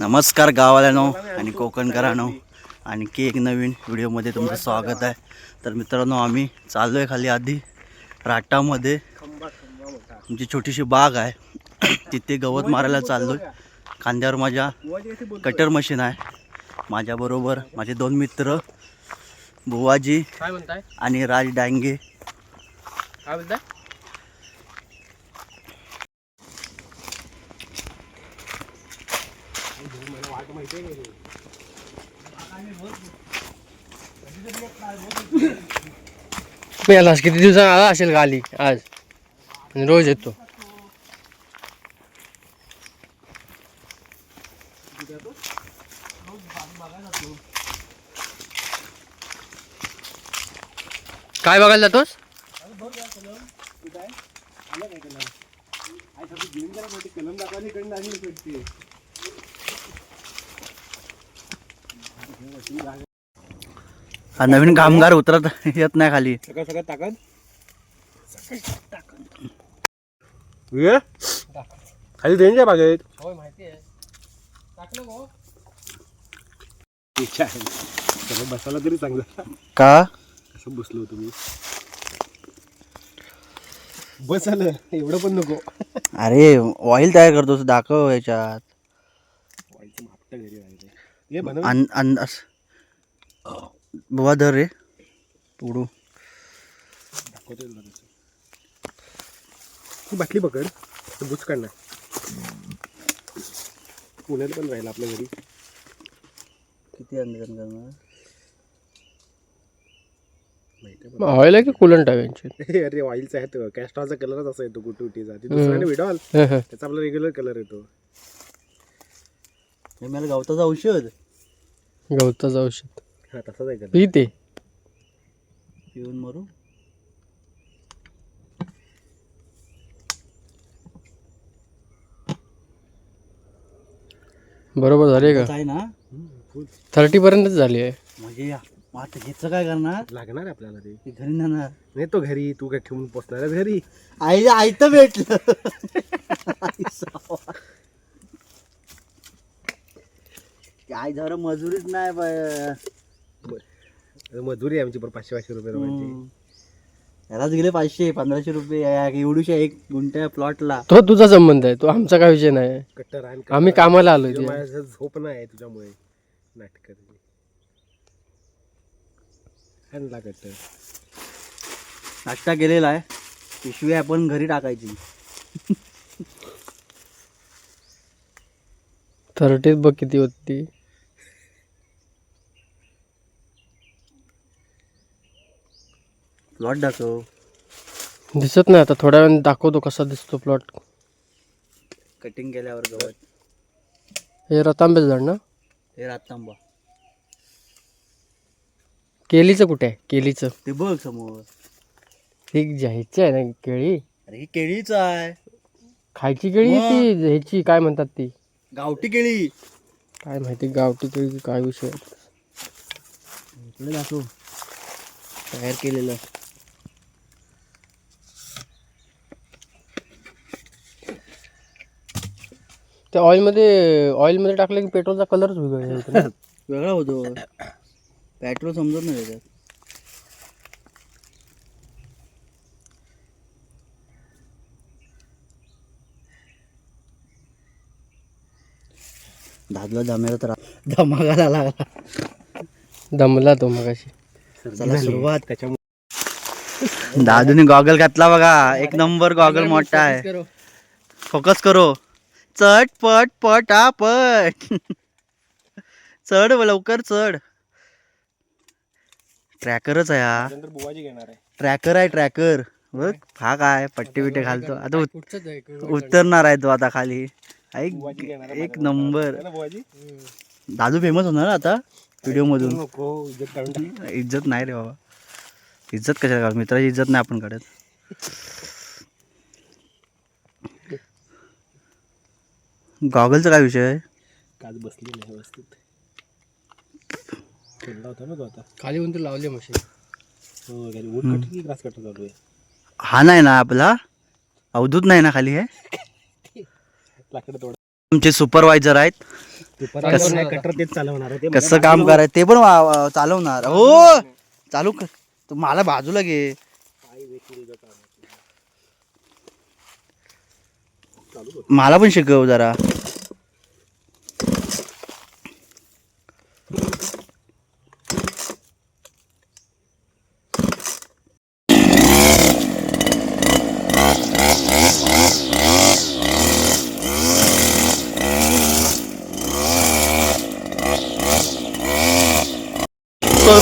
नमस्कार गावाल्यानो आणि कोकणकरांनो. आणखी एक नवीन व्हिडिओमध्ये तुमचं स्वागत आहे. तर मित्रांनो आम्ही चाललो आहे खाली आधी राटामध्ये. आमची छोटीशी बाग आहे. तिथे गवत मारायला चाललो आहे खांद्यावर माझ्या कटर मशीन आहे. माझ्याबरोबर माझे दोन मित्र म्हणताय? आणि राज डांगे. काय बोलताय मी आला किती दिवसांनी आला असेल गाली आज? आणि रोज येतो. काय बघायला जातोस? हा नवीन कामगार उतरत येत नाही खाली. ताकद? ये? खाली रेंज आहे बागेत. होय माहिती आहे. टाकलं गो. इच्छा आहे. सगळं बसायला तरी चांगलं. का? कसं बसलो तुम्ही बस आलं. एवढं पण नको. अरे ऑइल तयार करतोस दाखव याच्यात. मापटं घरी अंदाज बुवा धर रे तसं तू बाटली पकड बुच काढणार पुण्यात पण राहील आपल्या घरी किती अंदाज करणार माहिती आहे ऑइल आहे की कुलंट आहे यांची. अरे ऑइलचा आहे तो कॅस्ट्रॉलचा कलरच असा येतो गुटी उटीचा ती दुसऱ्याने विडॉल. त्याचा आपला रेग्युलर कलर येतो हे मला गवताचं औषध. गवताचं औषध. हा तसाच आहे कलर पी ते पिऊन मरू? बरोबर झाली का? आहे ना? फुल थर्टी पर्यंतच झाली आहे. म्हणजे आता ह्याचं काय करणार? लागणार आहे आपल्याला ते. ती घरी नेणार. नाही तो घरी तू काय ठेवून पोचणार घरी? आई आयतं भेटलं. काय झालं? मजुरीच नाही बाय. मजुरी आहे आमची पण पाचशे पाचशे रुपये रोजांची हम्म. यालाच गेले पाचशे पंधराशे रुपये एवढूशा एक गुंट्या प्लॉटला तो तुझा संबंध आहे तो आमचा काय विषय नाही. कट्टर आहे आम्ही कामाला. माझ्या झोप नाही तुझ्यामुळे. नाटक आणला कट्टर. नाश्ता केलेला आहे. पिशवी आपण घरी टाकायची. थर्टीत बघ किती होती. प्लॉट दाखव. दिसत नाही आता थोड्या वेळाने दाखवतो कसा दिसतो प्लॉट कटिंग केल्यावर गवत. हे रतांबेच झाड ना? हे रातांबा. केलीचं कुठे आहे? केलीचं. ते बघ समोर. ही ह्याची आहे ना केळी? अरे ही केळीच आहे. खायची केळी. ती? ह्याची काय म्हणतात ती? गावठी केळी. काय माहिती गावठी केळी काय विषय आहे. इकडे दाखव. तयार केलेलं. त्या ऑइलमध्ये ऑइलमध्ये टाकलं की पेट्रोलचा कलरच वेगळा होतो ना. वेगळा होतो. पेट्रोल समजत नाही त्याच्यात. दादला दम्याला तर धमाकाला लागला. दमला तो मगाशी. चला सुरुवात त्याच्यामुळे दादूने गॉगल घातला बघा. एक नंबर गॉगल मोठा आहे. फोकस करो. चढ पट पट आ पट चढ लवकर चढ. ट्रॅकरच आहे हा. नंतर बुवाजी घेणार आहे. ट्रॅकर आहे ट्रॅकर. बघ हा काय पट्टी बिट्टी घालतो. आता उत- उतरणार आहे तो आता खाली. ऐक एक नंबर. ना बुवाजी? दादू फेमस होणार आता व्हिडिओ मधून. नको इज्जत काढून टाक. इज्जत नाही रे बाबा. इज्जत कशाला काढ? मित्राची इज्जत नाही आपण काढत. गॉगलचा काय विषय आहे? काच बसली नाही व्यवस्थित. खेळला होता ना तो आता. खाली लावली मशीन. हो घरी ऊट कटर की ग्रास कटर चालू आहे? हा नाही ना आपला. अवधूत नाही ना खाली हे? लाकडं तोडा तुमचे सुपरवायझर आहेत. कसं- कटर तेच चालवणार आहे. ते कसं काम करायचं? ते पण वा- वा- चालवणार. हो! चालू कर. तू मला बाजूला घे. मला पण शिकव जरा.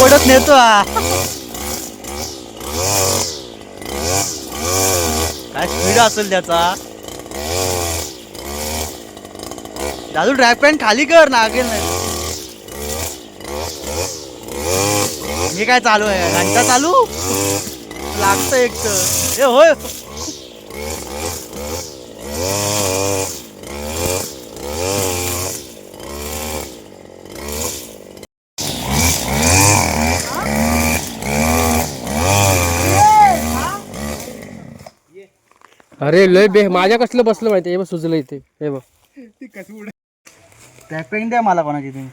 पडत नेतो काय स्पीड असेल त्याचा? दादू ड्रॅग पॅन्ट खाली कर नागेल नाही. हे काय चालू आहे? घंटा चालू? लागतं एक तर. ए होय. अरे लय बे माझ्या कसलं बसलं माहिती हे बघ सुचलं इथे. हे बघ. पॅन्ट द्या मला कोणाची तुम्ही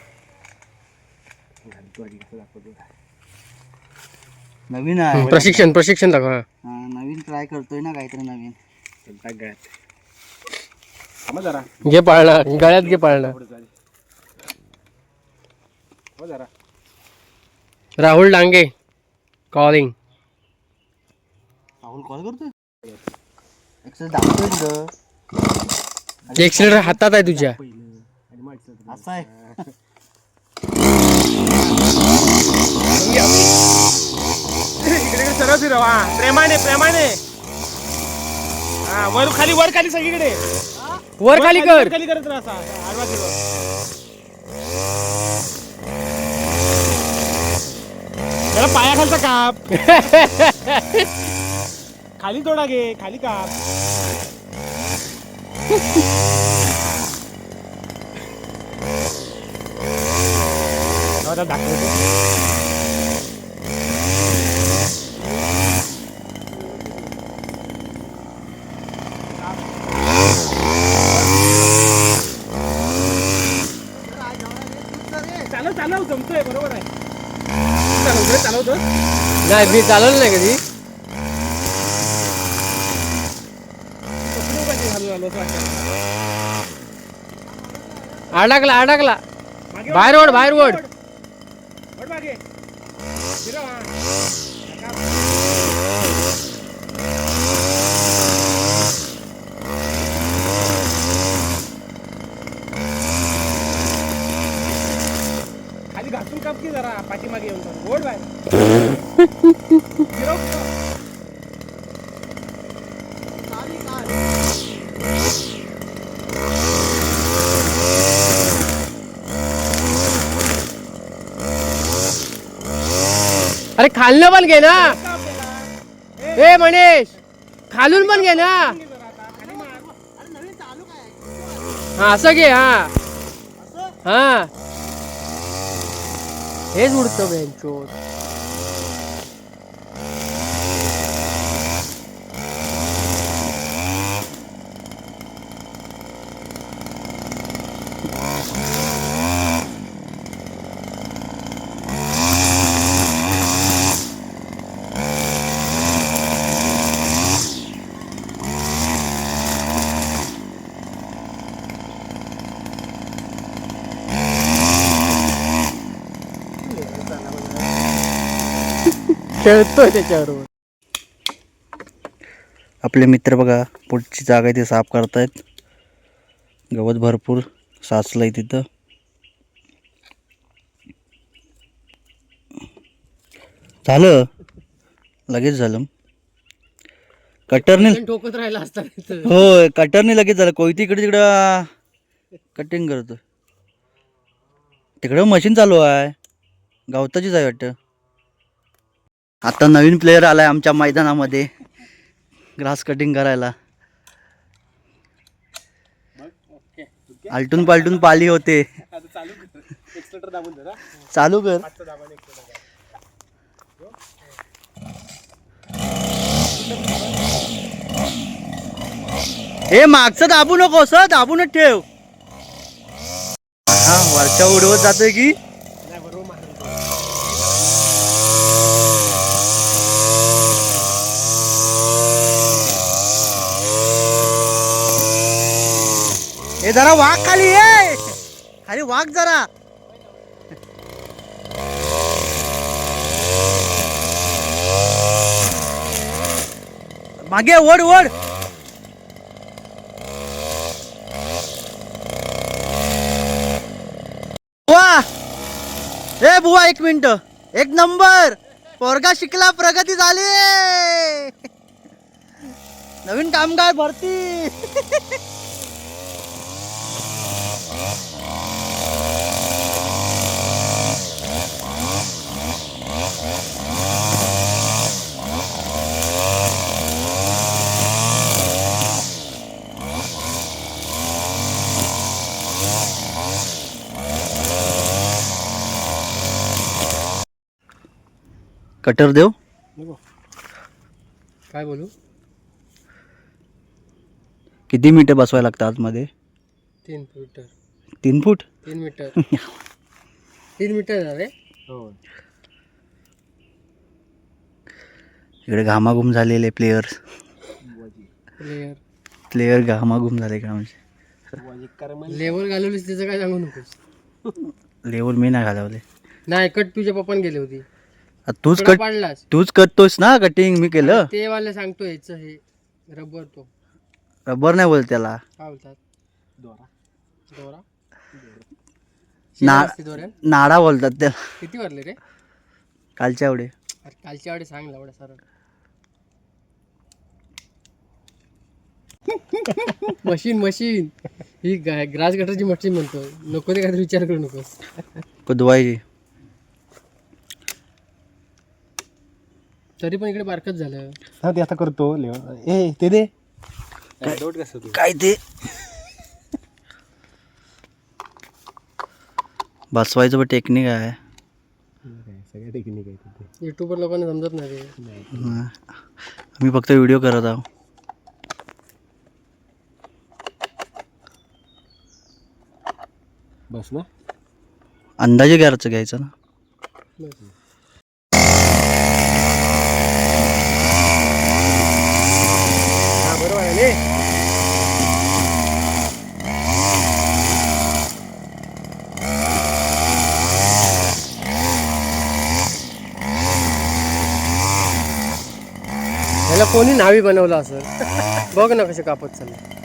नवीन आहे. प्रशिक्षण प्रशिक्षण दाखव. हा. हा, नवीन ट्राय करतोय ना काहीतरी नवीन. टाक गळ्यात थांबा जरा. घे पाळणा गळ्यात घे पाळणा. हो जरा. राहुल डांगे कॉलिंग राहुल कॉल करतोय? दाखवतोय तिथं. एक्सिलेटर हातात आहे तुझ्या. असं आहे इकडे इकडे सरळ फिरव हा. प्रेमाने प्रेमाने. हा वर खाली वर खाली सगळीकडे. वर खाली कर. खाली करत राहा असा. आडवा फिरव. त्याला पायाखालचा काप. खाली तोडा घे खाली काप. चालव जमतोय बरोबर आहे. चालवतोय चालवतोय. नाही मी चालवलं नाही कधी. अडकला अडकला. बाहेर ओढ बाहेर ओढ मागे फिरव हा खाली घासून काप की जरा पाठीमागे येऊन जाऊ. गोड बाहेर. अरे खालनं पण घे ना. ए मनीष. खालून पण घे ना. हा असं घे हा. हा. ಹೇಗೆ ಉಡ್ತವೆ ಅಂಚು खेळतोय त्याच्याबरोबर आपले मित्र बघा पुढची जागा आहे ते साफ करतायत. गवत भरपूर साचलंय तिथं. झालं? लगेच झालं. कटरने ठोकत राहिला असता होय कटरने लगेच झालं. कोयती इकडे तिकडं कटिंग करतो तिकडं मशीन चालू आहे. गवताचीच आहे वाटतं. आता नवीन प्लेअर आलाय आमच्या मैदानामध्ये. ग्रास कटिंग करायला. आलटून पालटून पाली होते. चालू कर. हे मागचं दाबू नको सर दाबूनच ठेव. हा वरच्या उडवत जातोय की नाही बरोबर मारतो. हे जरा वाघ खाली ये. अरे वाघ जरा. मागे वड ओढ. बुवा. ए बुवा एक मिनिट. एक नंबर. पोरगा शिकला प्रगती झाली. नवीन कामगार भरती. कटर देव. काय बोलू? किती मिनिटं बसवायला लागतात आतमध्ये? तीन मीटर तीन फूट? तीन मीटर. तीन मीटर झाले हो. इकडे घामाघूम झालेले प्लेयर्स प्लेयर प्लेयर घामाघूम झाले का म्हणजे? लेवल घालवलीस त्याचं काय सांगू नकोस. लेवल मी नाही घालवले. नाही कट तुझ्या पप्पान गेली होती. आ, तूच कट पाडलास. तूच करतोस ना कटिंग मी केलं. ते वाले सांगतो ह्याच हे रबर तो. रबर नाही बोल त्याला. काय बोलतात? दोरा. दोरा? ना- शिरा असते दोऱ्यान नाडा बोलतात त्याला किती वारले रे? कालच्या एवढे. अरे कालच्या वेळी सांग एवढ्या सरळ मशीन मशीन. ही ग्रास गटरची मशीन म्हणतो. नको ते काहीतरी विचार करू नकोस. धुवायची. तरी पण इकडे बारकच झालं. हा ते आता करतो लेव ए ते दे. दोट कसं तू? काय ते? बसवायचं पण टेक्निक आहे. सगळ्या टेक्निक आहे तिथे युट्यूबर लोकांना समजत नाही ते. हा. मी फक्त व्हिडिओ करत आहो. बस ना. अंदाजे घ्यायचं घ्यायचं ना. बस. हा कोणी नावी बनवलं असं बघ ना कसे कापत चाललं.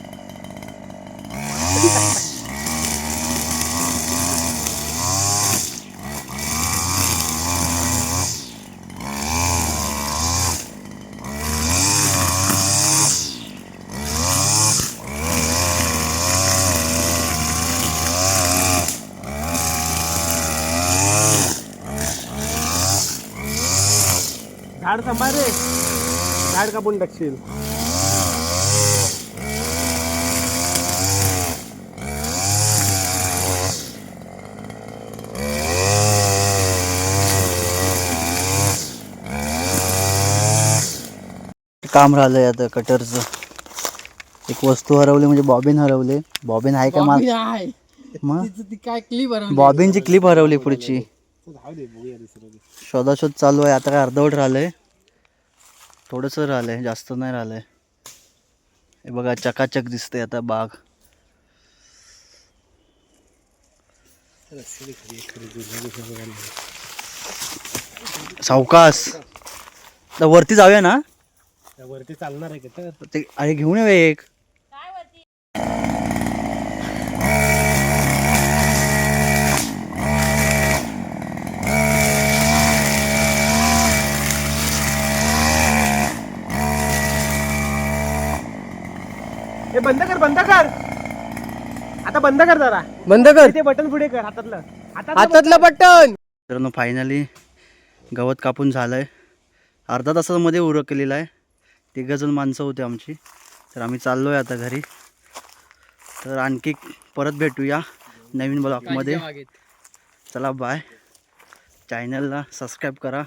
झाड सांभाळ रे. झाड कापून टाकशील. काम राहिलंय आता कटरचं. एक वस्तू हरवली म्हणजे बॉबिन हरवले. बॉबिन आहे का मला? आहे. मग? तिचं ती काय क्लिप बनवली बॉबिनची क्लिप हरवली पुढची. शोधाशोध चालू आहे आता काय अर्धवट राहिलंय. थोडंसं राहिलंय जास्त नाही राहिलंय. हे बघा चकाचक दिसते आता बाग. सावकाश. तर वरती जाऊया ना? त्या वरती चालणार आहे का तर? ते अरे घेऊन येऊया एक. ए बंद कर बंद कर. आता बंद कर जरा. बंद कर. ते बटन पुढे कर हातातलं. हातात हातातलं बटन. मित्रांनो फायनली गवत कापून झालं आहे अर्धा तासामध्ये उरकलेलं आहे. तिघंजण माणसं होती आमची. तर आम्ही चाललो आहे आता घरी. तर आणखी परत भेटूया नवीन ब्लॉगमध्ये. मागे चला बाय चॅनलला सबस्क्राईब करा.